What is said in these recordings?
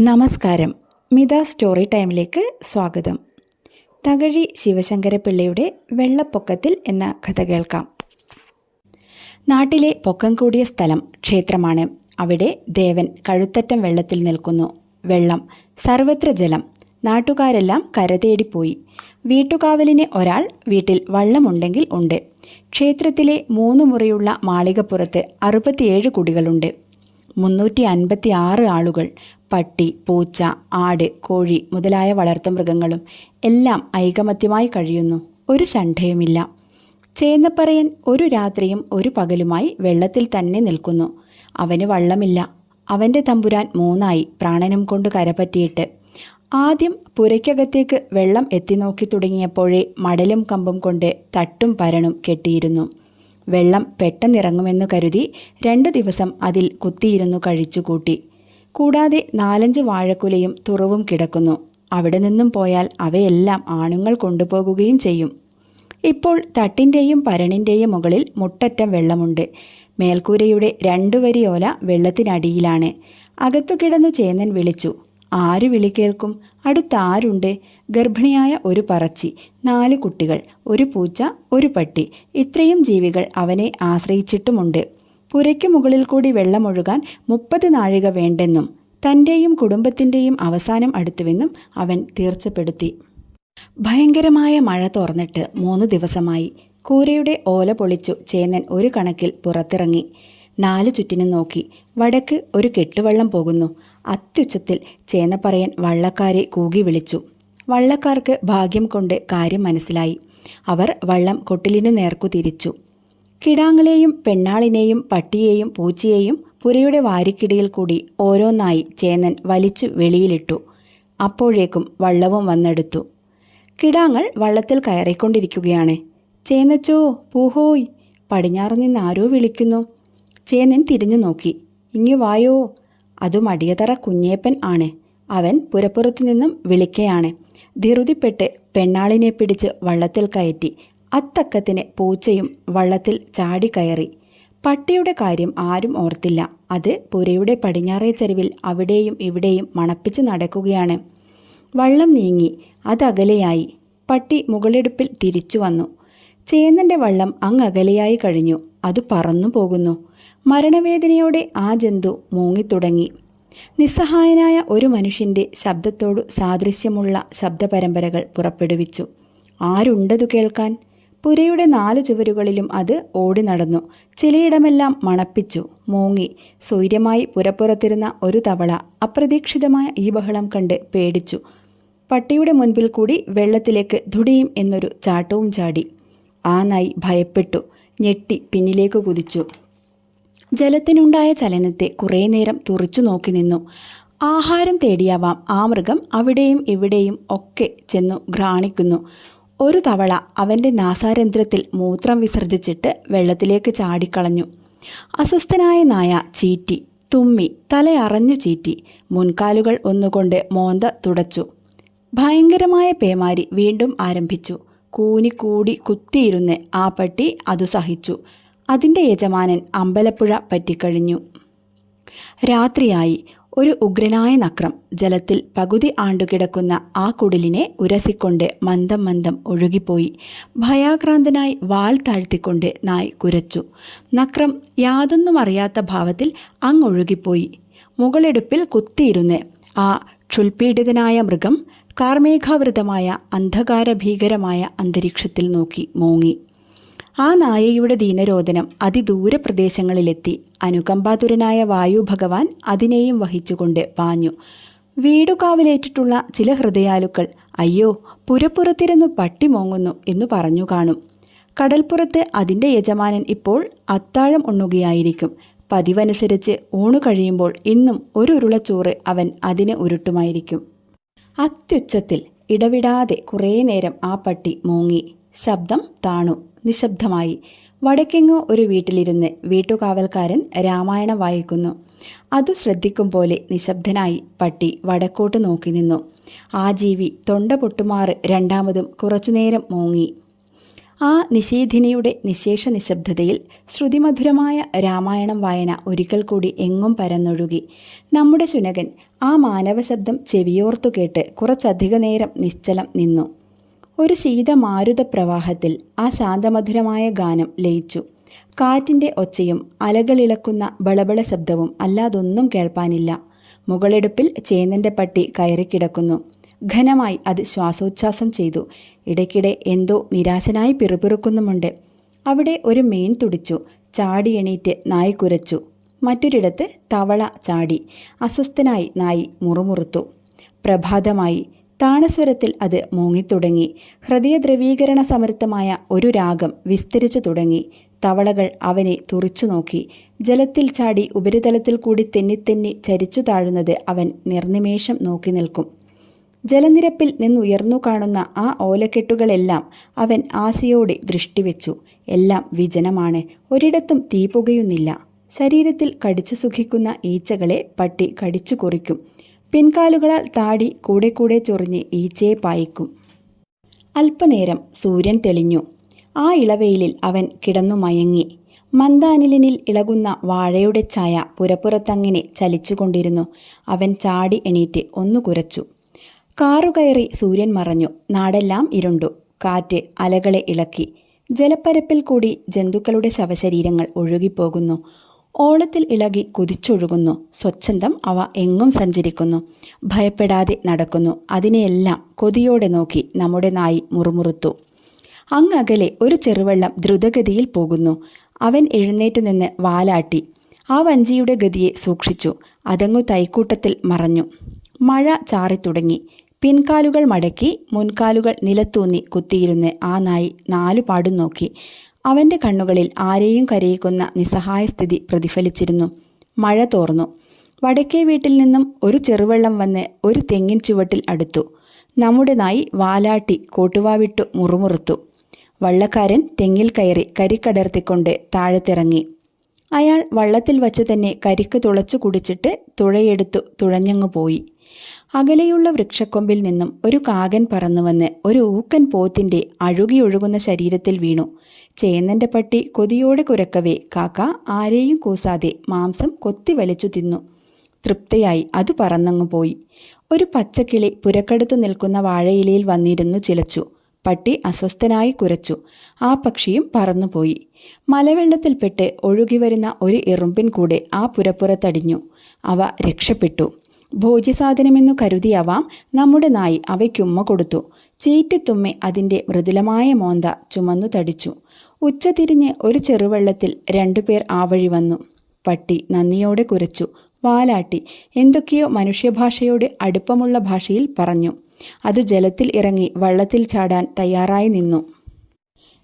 നമസ്കാരം. മിത സ്റ്റോറി ടൈമിലേക്ക് സ്വാഗതം. തകഴി ശിവശങ്കരപിള്ളയുടെ വെള്ളപ്പൊക്കത്തിൽ എന്ന കഥ കേൾക്കാം. നാട്ടിലെ പൊക്കം കൂടിയ സ്ഥലം ക്ഷേത്രമാണ്. അവിടെ ദേവൻ കഴുത്തറ്റം വെള്ളത്തിൽ നിൽക്കുന്നു. വെള്ളം സർവത്ര ജലം. നാട്ടുകാരെല്ലാം കരതേടിപ്പോയി വീട്ടുകാവലിന് ഒരാൾ വീട്ടിൽ വള്ളമുണ്ടെങ്കിൽ ഉണ്ട്. ക്ഷേത്രത്തിലെ മൂന്ന് മുറിയുള്ള മാളികപ്പുറത്ത് അറുപത്തിയേഴ് കുടികളുണ്ട്. മുന്നൂറ്റി അൻപത്തി ആറ് ആളുകൾ പട്ടി പൂച്ച ആട് കോഴി മുതലായ വളർത്തുമൃഗങ്ങളും എല്ലാം ഐകമത്യമായി കഴിയുന്നു. ഒരു ശണ്ഠയുമില്ല ചേന്നപ്പറയൻ ഒരു രാത്രിയും ഒരു പകലുമായി വെള്ളത്തിൽ തന്നെ നിൽക്കുന്നു. അവന് വള്ളമില്ല. അവന്റെ തമ്പുരാൻ മൂന്നായി പ്രാണനം കൊണ്ട് കരപറ്റിയിട്ട്. ആദ്യം പുരയ്ക്കകത്തേക്ക് വെള്ളം എത്തി നോക്കി തുടങ്ങിയപ്പോഴേ മടലും കമ്പും കൊണ്ട് തട്ടും പരണും കെട്ടിയിരുന്നു. വെള്ളം പെട്ടെന്നിറങ്ങുമെന്നു കരുതി രണ്ടു ദിവസം അതിൽ കുത്തിയിരുന്നു കഴിച്ചുകൂട്ടി. കൂടാതെ നാലഞ്ച് വാഴക്കുലയും തുറവും കിടക്കുന്നു. അവിടെ നിന്നും പോയാൽ അവയെല്ലാം ആണുങ്ങൾ കൊണ്ടുപോകുകയും ചെയ്യും. ഇപ്പോൾ തട്ടിന്റെയും പരണിന്റെയും മുകളിൽ മുട്ടറ്റം വെള്ളമുണ്ട്. മേൽക്കൂരയുടെ രണ്ടു വരി ഓല വെള്ളത്തിനടിയിലാണ്. അകത്തു കിടന്നു ചേന്നൻ വിളിച്ചു. ആര് വിളി കേൾക്കും? അടുത്താരുണ്ട്? ഗർഭിണിയായ ഒരു പറച്ചി നാല് കുട്ടികൾ ഒരു പൂച്ച ഒരു പട്ടി. ഇത്രയും ജീവികൾ അവനെ ആശ്രയിച്ചിട്ടുമുണ്ട്. പുരയ്ക്കു മുകളിൽ കൂടി വെള്ളമൊഴുകാൻ മുപ്പത് നാഴിക വേണ്ടെന്നും തന്റെയും കുടുംബത്തിന്റെയും അവസാനം അടുത്തുവെന്നും അവൻ തീർച്ചപ്പെടുത്തി. ഭയങ്കരമായ മഴ തോർന്നിട്ട് മൂന്ന് ദിവസമായി. കൂരയുടെ ഓല പൊളിച്ചു ചേന്നൻ ഒരു കണക്കിൽ പുറത്തിറങ്ങി. നാല് ചുറ്റിനും നോക്കി. വടക്ക് ഒരു കെട്ടുവള്ളം പോകുന്നു. അത്യുച്ചത്തിൽ ചേന്നപ്പറയൻ വള്ളക്കാരെ കൂകി വിളിച്ചു. വള്ളക്കാർക്ക് ഭാഗ്യം കൊണ്ട് കാര്യം മനസ്സിലായി. അവർ വള്ളം കൊട്ടിലിനു നേർക്കു തിരിച്ചു. കിടാങ്ങളെയും പെണ്ണാളിനെയും പട്ടിയെയും പൂച്ചയെയും പുരയുടെ വാരിക്കിടയിൽ കൂടി ഓരോന്നായി ചേന്നൻ വലിച്ചു വെളിയിലിട്ടു. അപ്പോഴേക്കും വള്ളവും വന്നെടുത്തു. കിടാങ്ങൾ വള്ളത്തിൽ കയറിക്കൊണ്ടിരിക്കുകയാണ്. ചേന്നച്ചോ പൂഹോയ് പടിഞ്ഞാറ് നിന്ന് ആരോ വിളിക്കുന്നു. ചേന്നൻ തിരിഞ്ഞു നോക്കി ഇങ്ങു വായോ. അതും മടിയതറ കുഞ്ഞേപ്പൻ ആണ്. അവൻ പുരപ്പുറത്തു നിന്നും വിളിക്കയാണ്. ധൃതിപ്പെട്ട് പെണ്ണാളിനെ പിടിച്ച് വള്ളത്തിൽ കയറ്റി. അത്തക്കത്തിന് പൂച്ചയും വള്ളത്തിൽ ചാടിക്കയറി പട്ടിയുടെ കാര്യം ആരും ഓർത്തില്ല. അത് പുരയുടെ പടിഞ്ഞാറേ ചരിവിൽ അവിടെയും ഇവിടെയും മണപ്പിച്ചു നടക്കുകയാണ്. വള്ളം നീങ്ങി. അതകലെയായി പട്ടി മുകളെടുപ്പിൽ തിരിച്ചു വന്നു. ചേന്നന്റെ വള്ളം അങ്ങകലെയായി കഴിഞ്ഞു. അത് പറന്നു പോകുന്നു. മരണവേദനയോടെ ആ ജന്തു മൂങ്ങിത്തുടങ്ങി. നിസ്സഹായനായ ഒരു മനുഷ്യന്റെ ശബ്ദത്തോടു സാദൃശ്യമുള്ള ശബ്ദപരമ്പരകൾ പുറപ്പെടുവിച്ചു. ആരുണ്ടതു കേൾക്കാൻ? പുരയുടെ നാല് ചുവരുകളിലും അത് ഓടി നടന്നു. ചിലയിടമെല്ലാം മണപ്പിച്ചു മൂങ്ങി. സൂര്യമായി പുരപ്പുറത്തിരുന്ന ഒരു തവള അപ്രതീക്ഷിതമായ ഈ ബഹളം കണ്ട് പേടിച്ചു. പട്ടിയുടെ മുൻപിൽ കൂടി വെള്ളത്തിലേക്ക് ധുടിയും എന്നൊരു ചാട്ടവും ചാടി. ആ നായി ഭയപ്പെട്ടു ഞെട്ടി പിന്നിലേക്ക് കുതിച്ചു. ജലത്തിനുണ്ടായ ചലനത്തെ കുറേ നേരം തുറച്ചു നോക്കി നിന്നു. ആഹാരം തേടിയാവാം. ആ മൃഗം അവിടെയും ഇവിടെയും ഒക്കെ ചെന്നു ഘ്രാണിക്കുന്നു ഒരു തവള അവന്റെ നാസാരന്ധ്രത്തിൽ മൂത്രം വിസർജിച്ചിട്ട് വെള്ളത്തിലേക്ക് ചാടിക്കളഞ്ഞു. അസ്വസ്ഥനായ നായ ചീറ്റി തുമ്മി തലയറഞ്ഞു ചീറ്റി മുൻകാലുകൾ ഒന്നുകൊണ്ട് മോന്ത തുടച്ചു. ഭയങ്കരമായ പേമാരി വീണ്ടും ആരംഭിച്ചു. കൂനിക്കൂടി കുത്തിയിരുന്ന് ആ പട്ടി അതു സഹിച്ചു. അതിന്റെ യജമാനൻ അമ്പലപ്പുഴ പറ്റിക്കഴിഞ്ഞു. രാത്രിയായി ഒരു ഉഗ്രനായ നക്രം ജലത്തിൽ പകുതി ആണ്ടുകിടക്കുന്ന ആ കുടിലിനെ ഉരസിക്കൊണ്ട് മന്ദം മന്ദം ഒഴുകിപ്പോയി. ഭയാക്രാന്തനായി വാൾ താഴ്ത്തിക്കൊണ്ട് നായ് കുരച്ചു. നക്രം യാതൊന്നും അറിയാത്ത ഭാവത്തിൽ അങ്ങൊഴുകിപ്പോയി. മുകളെടുപ്പിൽ കുത്തിയിരുന്ന് ആ ക്ഷുൽപീഡിതനായ മൃഗം കാർമേഘാവൃതമായ അന്ധകാരഭീകരമായ അന്തരീക്ഷത്തിൽ നോക്കി മൂങ്ങി. ആ നായയുടെ ദീനരോധനം അതിദൂര പ്രദേശങ്ങളിലെത്തി. അനുകമ്പാതുരനായ വായു ഭഗവാൻ അതിനെയും വഹിച്ചുകൊണ്ട് പാഞ്ഞു. വീടുകാവിലേറ്റിട്ടുള്ള ചില ഹൃദയാലുക്കൾ അയ്യോ പുരപ്പുറത്തിരുന്നു പട്ടി മോങ്ങുന്നു എന്നു പറഞ്ഞു കാണും. കടൽപ്പുറത്ത് അതിന്റെ യജമാനൻ ഇപ്പോൾ അത്താഴം ഉണ്ണുകയായിരിക്കും. പതിവനുസരിച്ച് ഊണു കഴിയുമ്പോൾ ഇന്നും ഒരു ഉരുളച്ചോറ് അവൻ അതിന് ഉരുട്ടുമായിരിക്കും. അത്യുച്ചത്തിൽ ഇടവിടാതെ കുറേ നേരം ആ പട്ടി മൂങ്ങി. ശബ്ദം താണു. നിശബ്ദമായി. വടക്കെങ്ങോ ഒരു വീട്ടിലിരുന്ന് വീട്ടുകാവൽക്കാരൻ രാമായണം വായിക്കുന്നു. അതു ശ്രദ്ധിക്കും പോലെ നിശബ്ദനായി പട്ടി വടക്കോട്ട് നോക്കി നിന്നു. ആ ജീവി തൊണ്ട പൊട്ടുമാറ് രണ്ടാമതും കുറച്ചുനേരം മൂങ്ങി. ആ നിശീധിനിയുടെ നിശേഷ നിശബ്ദതയിൽ ശ്രുതിമധുരമായ രാമായണം വായന ഒരിക്കൽ കൂടി എങ്ങും പരന്നൊഴുകി. നമ്മുടെ ശുനകൻ ആ മാനവശബ്ദം ചെവിയോർത്തു കേട്ട് കുറച്ചധിക നേരം നിശ്ചലം നിന്നു. ഒരു ശീത മാരുത പ്രവാഹത്തിൽ ആ ശാന്തമധുരമായ ഗാനം ലയിച്ചു. കാറ്റിന്റെ ഒച്ചയും അലകളിളക്കുന്ന ബളബള ശബ്ദവും അല്ലാതൊന്നും കേൾപ്പാനില്ല. മുകളെടുപ്പിൽ ചേന്നന്റെ പട്ടി കയറിക്കിടക്കുന്നു ഘനമായി അത് ശ്വാസോച്ഛാസം ചെയ്തു. ഇടയ്ക്കിടെ എന്തോ നിരാശനായി പിറുപിറുക്കുന്നുമുണ്ട്. അവിടെ ഒരു മീൻ തുടിച്ചു. ചാടി എണീറ്റ് നായി കുരച്ചു. മറ്റൊരിടത്ത് തവള ചാടി. അസ്വസ്ഥനായി നായി മുറുമുറുത്തു. പ്രഭാതമായി താണസ്വരത്തിൽ അത് മൂങ്ങിത്തുടങ്ങി. ഹൃദയദ്രവീകരണ സമൃദ്ധമായ ഒരു രാഗം വിസ്തരിച്ചു തുടങ്ങി. തവളകൾ അവനെ തുറിച്ചു നോക്കി. ജലത്തിൽ ചാടി ഉപരിതലത്തിൽ കൂടി തെന്നിത്തെന്നി ചരിച്ചു താഴുന്നത് അവൻ നിർനിമേഷം നോക്കി നിൽക്കും. ജലനിരപ്പിൽ നിന്നുയർന്നു കാണുന്ന ആ ഓലക്കെട്ടുകളെല്ലാം അവൻ ആശയോടെ ദൃഷ്ടിവെച്ചു എല്ലാം വിജനമാണ്. ഒരിടത്തും തീ പുകയുന്നില്ല. ശരീരത്തിൽ കടിച്ചു സുഖിക്കുന്ന ഈച്ചകളെ പട്ടി കടിച്ചു കുറിക്കും. പിൻകാലുകളാൽ താടി കൂടെ കൂടെ ചൊറിഞ്ഞ് ഈച്ചയെ പായിക്കും. അല്പനേരം സൂര്യൻ തെളിഞ്ഞു. ആ ഇളവെയിലിൽ അവൻ കിടന്നു മയങ്ങി. മന്ദാനിലിനിൽ ഇളകുന്ന വാഴയുടെ ഛായ പുരപ്പുറത്തങ്ങനെ ചലിച്ചുകൊണ്ടിരുന്നു. അവൻ ചാടി എണീറ്റ് ഒന്നു കുരച്ചു. കാറുകയറി സൂര്യൻ മറഞ്ഞു. നാടെല്ലാം ഇരുണ്ടു. കാറ്റ് അലകളെ ഇളക്കി. ജലപ്പരപ്പിൽ കൂടി ജന്തുക്കളുടെ ശവശരീരങ്ങൾ ഒഴുകിപ്പോകുന്നു. ഓളത്തിൽ ഇളകി കുതിച്ചൊഴുകുന്നു. സ്വച്ഛന്തം അവ എങ്ങും സഞ്ചരിക്കുന്നു. ഭയപ്പെടാതെ നടക്കുന്നു. അതിനെയെല്ലാം കൊതിയോടെ നോക്കി നമ്മുടെ നായി മുറുമുറുത്തു. അങ്ങകലെ ഒരു ചെറുവെള്ളം ദ്രുതഗതിയിൽ പോകുന്നു. അവൻ എഴുന്നേറ്റ് നിന്ന് വാലാട്ടി. ആ വഞ്ചിയുടെ ഗതിയെ സൂക്ഷിച്ചു. അതങ്ങു തൈക്കൂട്ടത്തിൽ മറഞ്ഞു. മഴ ചാറിത്തുടങ്ങി. പിൻകാലുകൾ മടക്കി മുൻകാലുകൾ നിലത്തൂന്നി കുത്തിയിരുന്ന് ആ നായി നാലുപാടും നോക്കി. അവന്റെ കണ്ണുകളിൽ ആരെയും കരയിക്കുന്ന നിസ്സഹായ സ്ഥിതി പ്രതിഫലിച്ചിരുന്നു. മഴ തോർന്നു. വടക്കേ വീട്ടിൽ നിന്നും ഒരു ചെറുവെള്ളം വന്ന് ഒരു തെങ്ങിൻ ചുവട്ടിൽ അടുത്തു. നമ്മുടെ നായി വാലാട്ടി കോട്ടുവാവിട്ടു മുറുമുറുത്തു. വള്ളക്കാരൻ തെങ്ങിൽ കയറി കരിക്കടർത്തിക്കൊണ്ട് താഴത്തിറങ്ങി. അയാൾ വള്ളത്തിൽ വച്ച് തന്നെ കരിക്ക് തുളച്ചു കുടിച്ചിട്ട് തുഴയെടുത്തു തുഴഞ്ഞങ്ങു പോയി. അകലെയുള്ള വൃക്ഷക്കൊമ്പിൽ നിന്നും ഒരു കാകൻ പറന്നുവന്ന് ഒരു ഊക്കൻ പോത്തിന്റെ അഴുകിയൊഴുകുന്ന ശരീരത്തിൽ വീണു. ചേന്നന്റെ പട്ടി കൊതിയോടെ കുരക്കവേ കാക്ക ആരെയും കൂസാതെ മാംസം കൊത്തി വലിച്ചു തിന്നു തൃപ്തയായി അത് പറന്നങ്ങു പോയി. ഒരു പച്ചക്കിളി പുരക്കടുത്തു നിൽക്കുന്ന വാഴയിലയിൽ വന്നിരുന്നു ചിലച്ചു. പട്ടി അസ്വസ്ഥനായി കുരച്ചു. ആ പക്ഷിയും പറന്നുപോയി. മലവെള്ളത്തിൽപ്പെട്ട് ഒഴുകിവരുന്ന ഒരു എറുമ്പിൻ കൂടെ ആ പുരപ്പുറത്തടിഞ്ഞു. അവ രക്ഷപ്പെട്ടു. ഭോജ്യസാധനമെന്നു കരുതിയവാം നമ്മുടെ നായി അവയ്ക്കുമ്മ കൊടുത്തു. ചീറ്റത്തുമ്മെ അതിന്റെ മൃദുലമായ മോന്ത ചുമന്നു തടിച്ചു. ഉച്ച തിരിഞ്ഞ് ഒരു ചെറുവെള്ളത്തിൽ രണ്ടുപേർ ആ വഴി വന്നു. പട്ടി നന്ദിയോടെ കുരച്ചു. വാലാട്ടി എന്തൊക്കെയോ മനുഷ്യഭാഷയോട് അടുപ്പമുള്ള ഭാഷയിൽ പറഞ്ഞു. അത് ജലത്തിൽ ഇറങ്ങി വള്ളത്തിൽ ചാടാൻ തയ്യാറായി നിന്നു.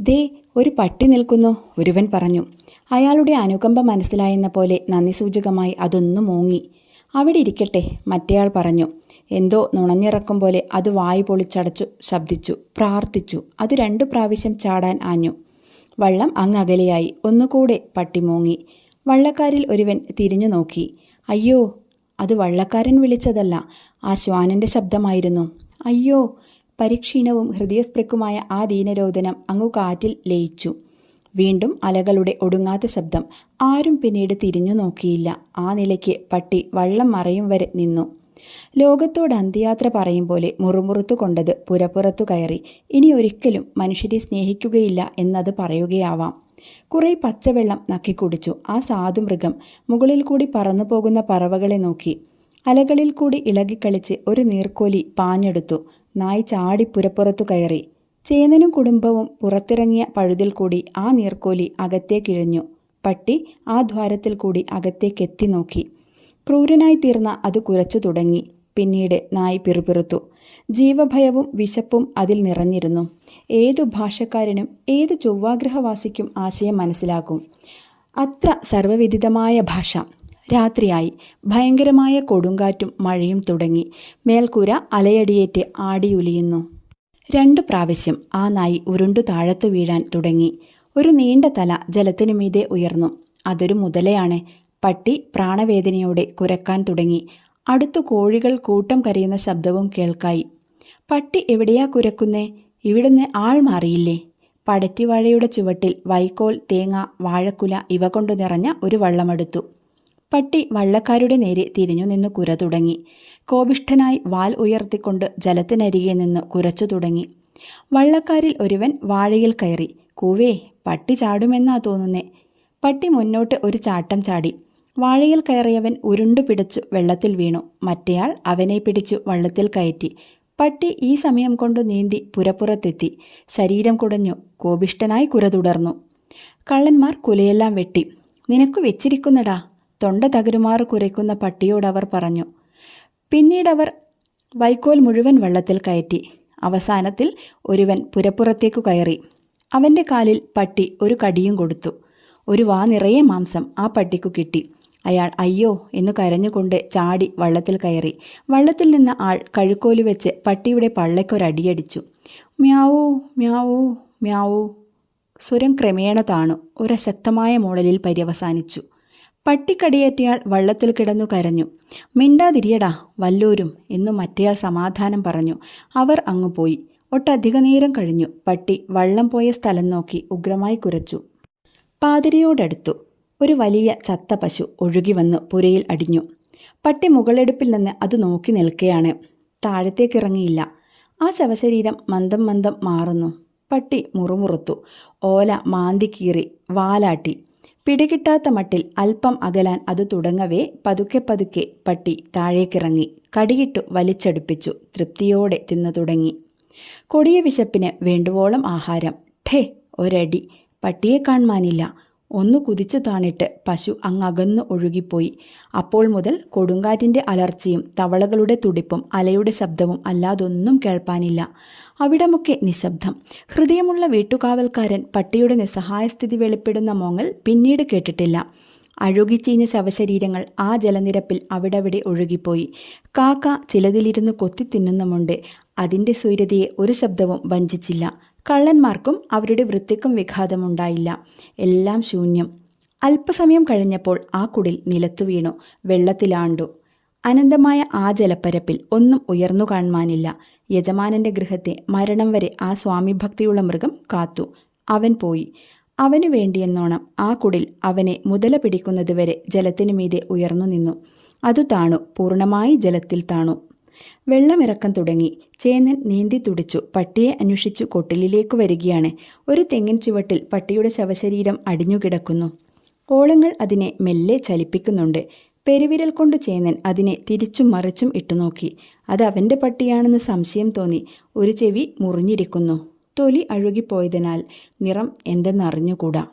ദേ ഒരു പട്ടി നിൽക്കുന്നു ഒരുവൻ പറഞ്ഞു. അയാളുടെ അനുകമ്പ മനസ്സിലായെന്ന പോലെ നന്ദി സൂചകമായി അതൊന്നു മൂങ്ങി. അവിടെ ഇരിക്കട്ടെ മറ്റേയാൾ പറഞ്ഞു. എന്തോ നുണഞ്ഞിറക്കും പോലെ അത് വായു പൊളിച്ചടച്ചു ശബ്ദിച്ചു പ്രാർത്ഥിച്ചു. അത് രണ്ടു പ്രാവശ്യം ചാടാൻ ആഞ്ഞു. വള്ളം അങ്ങ് അകലെയായി. ഒന്നുകൂടെ പട്ടി മൂങ്ങി. വള്ളക്കാരിൽ ഒരുവൻ തിരിഞ്ഞു നോക്കി. അയ്യോ അത് വള്ളക്കാരൻ വിളിച്ചതല്ല. ആ ശ്വാനന്റെ ശബ്ദമായിരുന്നു. അയ്യോ പരിക്ഷീണവും ഹൃദയസ്പൃക്കുമായ ആ ദീനരോധനം അങ്ങു കാറ്റിൽ ലയിച്ചു. വീണ്ടും അലകളുടെ ഒടുങ്ങാത്ത ശബ്ദം ആരും പിന്നീട് തിരിഞ്ഞു നോക്കിയില്ല. ആ നിലയ്ക്ക് പട്ടി വള്ളം മറയും വരെ നിന്നു. ലോകത്തോട് അന്ത്യയാത്ര പറയും പോലെ മുറുമുറുത്തു കൊണ്ടത് പുരപ്പുറത്തു കയറി. ഇനി ഒരിക്കലും മനുഷ്യരെ സ്നേഹിക്കുകയില്ല എന്നത് പറയുകയാവാം. കുറെ പച്ചവെള്ളം നക്കിക്കുടിച്ചു ആ സാധുമൃഗം മുകളിൽ കൂടി പറന്നു പോകുന്ന പറവകളെ നോക്കി. അലകളിൽ കൂടി ഇളകിക്കളിച്ച് ഒരു നീർക്കോലി പാഞ്ഞെടുത്തു. നായ് ചാടി പുരപ്പുറത്തു കയറി. ചേന്നനും കുടുംബവും പുറത്തിറങ്ങിയ പഴുതിൽ കൂടി ആ നീർക്കോലി അകത്തേക്കിഴഞ്ഞു. പട്ടി ആ ദ്വാരത്തിൽ കൂടി അകത്തേക്കെത്തി നോക്കി. ക്രൂരനായി തീർന്ന അത് കുരച്ചു തുടങ്ങി. പിന്നീട് നായി പിറുപിറുത്തു. ജീവഭയവും വിശപ്പും അതിൽ നിറഞ്ഞിരുന്നു. ഏതു ഭാഷക്കാരനും ഏതു ചൊവ്വാഗ്രഹവാസിക്കും ആശയം മനസ്സിലാകും. അത്ര സർവവിദിതമായ ഭാഷ. രാത്രിയായി. ഭയങ്കരമായ കൊടുങ്കാറ്റും മഴയും തുടങ്ങി. മേൽക്കൂര അലയടിയേറ്റ് ആടിയുലിയുന്നു. രണ്ടു പ്രാവശ്യം ആ നായി ഉരുണ്ടു താഴത്ത് വീഴാൻ തുടങ്ങി. ഒരു നീണ്ട തല ജലത്തിനു മീതെ ഉയർന്നു. അതൊരു മുതലയാണ്. പട്ടി പ്രാണവേദനയോടെ കുരക്കാൻ തുടങ്ങി. അടുത്തു കോഴികൾ കൂട്ടം കരയുന്ന ശബ്ദവും കേൾക്കായി. പട്ടി എവിടെയാ കുരക്കുന്നേ? ഇവിടുന്ന് ആൾ മാറിയില്ലേ? പടറ്റിവാഴയുടെ ചുവട്ടിൽ വൈക്കോൽ തേങ്ങ വാഴക്കുല ഇവ കൊണ്ടു നിറഞ്ഞ ഒരു വള്ളമെടുത്തു. പട്ടി വള്ളക്കാരുടെ നേരെ തിരിഞ്ഞു നിന്ന് കുര തുടങ്ങി. കോപിഷ്ഠനായി വാൽ ഉയർത്തിക്കൊണ്ട് ജലത്തിനരികെ നിന്ന് കുരച്ചു തുടങ്ങി. വള്ളക്കാരിൽ ഒരുവൻ വാഴയിൽ കയറി കൂവേ പട്ടി ചാടുമെന്നാ തോന്നുന്നേ പട്ടി മുന്നോട്ട് ഒരു ചാട്ടം ചാടി. വാഴയിൽ കയറിയവൻ ഉരുണ്ടു പിടിച്ചു വെള്ളത്തിൽ വീണു. മറ്റേയാൾ അവനെ പിടിച്ചു വള്ളത്തിൽ കയറ്റി. പട്ടി ഈ സമയം കൊണ്ട് നീന്തി പുരപ്പുറത്തെത്തി. ശരീരം കുടഞ്ഞു. കോപിഷ്ഠനായി കുര തുടർന്നു. കള്ളന്മാർ കുലയെല്ലാം വെട്ടി. നിനക്ക് വെച്ചിരിക്കുന്നടാ. തൊണ്ട തകരുമാറ് കുരയ്ക്കുന്ന പട്ടിയോടവർ പറഞ്ഞു പിന്നീടവർ വൈക്കോൽ മുഴുവൻ വെള്ളത്തിൽ കയറ്റി. അവസാനത്തിൽ ഒരുവൻ പുരപ്പുറത്തേക്കു കയറി. അവന്റെ കാലിൽ പട്ടി ഒരു കടിയും കൊടുത്തു. ഒരു വാ നിറയെ മാംസം ആ പട്ടിക്കു കിട്ടി. അയാൾ അയ്യോ എന്ന് കരഞ്ഞുകൊണ്ട് ചാടി വള്ളത്തിൽ കയറി. വള്ളത്തിൽ നിന്ന് ആൾ കഴുക്കോലി വെച്ച് പട്ടിയുടെ പള്ളയ്ക്കൊരടിയടിച്ചു. മ്യാവൂ മ്യാവൂ മ്യാവൂ സ്വരം ക്രമേണ താണു. ഒരശക്തമായ മൂളലിൽ പര്യവസാനിച്ചു. പട്ടിക്കടിയേറ്റയാൾ വള്ളത്തിൽ കിടന്നു കരഞ്ഞു. മിണ്ടാതിരിയടാ വല്ലൂരും എന്നു മറ്റേയാൾ സമാധാനം പറഞ്ഞു. അവർ അങ്ങു പോയി. ഒട്ടധിക നേരം കഴിഞ്ഞു. പട്ടി വള്ളം പോയ സ്ഥലം നോക്കി ഉഗ്രമായി കുരച്ചു. പാതിരിയോടടുത്തു ഒരു വലിയ ചത്ത പശു ഒഴുകി വന്ന് പുരയിൽ അടിഞ്ഞു. പട്ടി മുകളെടുപ്പിൽ നിന്ന് അത് നോക്കി നിൽക്കുകയാണ് താഴത്തേക്കിറങ്ങിയില്ല. ആ ശവശരീരം മന്ദം മന്ദം മാറുന്നു. പട്ടി മുറുമുറുത്തു. ഓല മാന്തി കീറി വാലാട്ടി. പിടികിട്ടാത്ത മട്ടിൽ അല്പം അകലാൻ അത് തുടങ്ങവേ പതുക്കെ പതുക്കെ പട്ടി താഴേക്കിറങ്ങി. കടിയിട്ടു വലിച്ചടുപ്പിച്ചു. തൃപ്തിയോടെ തിന്നു തുടങ്ങി. കൊടിയ വിശപ്പിന് വേണ്ടുവോളം ആഹാരം. ഠേ ഒരടി. പട്ടിയെ കാണുവാനില്ല. ഒന്ന് കുതിച്ചു താണിട്ട് പശു അങ്ങകന്നു ഒഴുകിപ്പോയി. അപ്പോൾ മുതൽ കൊടുങ്കാറ്റിന്റെ അലർച്ചയും തവളകളുടെ തുടിപ്പും അലയുടെ ശബ്ദവും അല്ലാതൊന്നും കേൾപ്പാനില്ല. അവിടമൊക്കെ നിശബ്ദം. ഹൃദയമുള്ള വീട്ടുകാവൽക്കാരൻ പട്ടിയുടെ നിസ്സഹായസ്ഥിതി വെളിപ്പെടുന്ന മോങ്ങൽ പിന്നീട് കേട്ടിട്ടില്ല. അഴുകിച്ചീഞ്ഞ ശവശരീരങ്ങൾ ആ ജലനിരപ്പിൽ അവിടെവിടെ ഒഴുകിപ്പോയി. കാക്ക ചിലതിലിരുന്ന് കൊത്തി തിന്നുന്നുമുണ്ട്. അതിന്റെ സ്വൈര്യതയെ ഒരു ശബ്ദവും വഞ്ചിച്ചില്ല. കള്ളന്മാർക്കും അവരുടെ വൃത്തിക്കും വിഘാതമുണ്ടായില്ല. എല്ലാം ശൂന്യം. അല്പസമയം കഴിഞ്ഞപ്പോൾ ആ കുടിൽ നിലത്തു വീണു. വെള്ളത്തിലാണ്ടു. അനന്തമായ ആ ജലപ്പരപ്പിൽ ഒന്നും ഉയർന്നു കാണുവാനില്ല. യജമാനന്റെ ഗൃഹത്തെ മരണം വരെ ആ സ്വാമി ഭക്തിയുള്ള മൃഗം കാത്തു. അവൻ പോയി. അവനു വേണ്ടിയെന്നോണം ആ കുടിൽ അവനെ മുതല പിടിക്കുന്നതുവരെ ജലത്തിനു മീതെ ഉയർന്നു നിന്നു. അതു താണു. പൂർണമായി ജലത്തിൽ താണു. വെള്ളമിറക്കം തുടങ്ങി. ചേന്നൻ നീന്തി തുടിച്ചു. പട്ടിയെ അന്വേഷിച്ചു കൊട്ടിലിലേക്ക് വരികയാണ്. ഒരു തെങ്ങിൻ ചുവട്ടിൽ പട്ടിയുടെ ശവശരീരം അടിഞ്ഞുകിടക്കുന്നു. ഓളങ്ങൾ അതിനെ മെല്ലെ ചലിപ്പിക്കുന്നുണ്ട്. പെരുവിരൽ കൊണ്ട് ചേന്നൻ അതിനെ തിരിച്ചും മറിച്ചും ഇട്ടുനോക്കി. അത് അവന്റെ പട്ടിയാണെന്ന് സംശയം തോന്നി. ഒരു ചെവി മുറിഞ്ഞിരിക്കുന്നു. തൊലി അഴുകിപ്പോയതിനാൽ നിറം എന്തെന്നറിഞ്ഞുകൂടാ.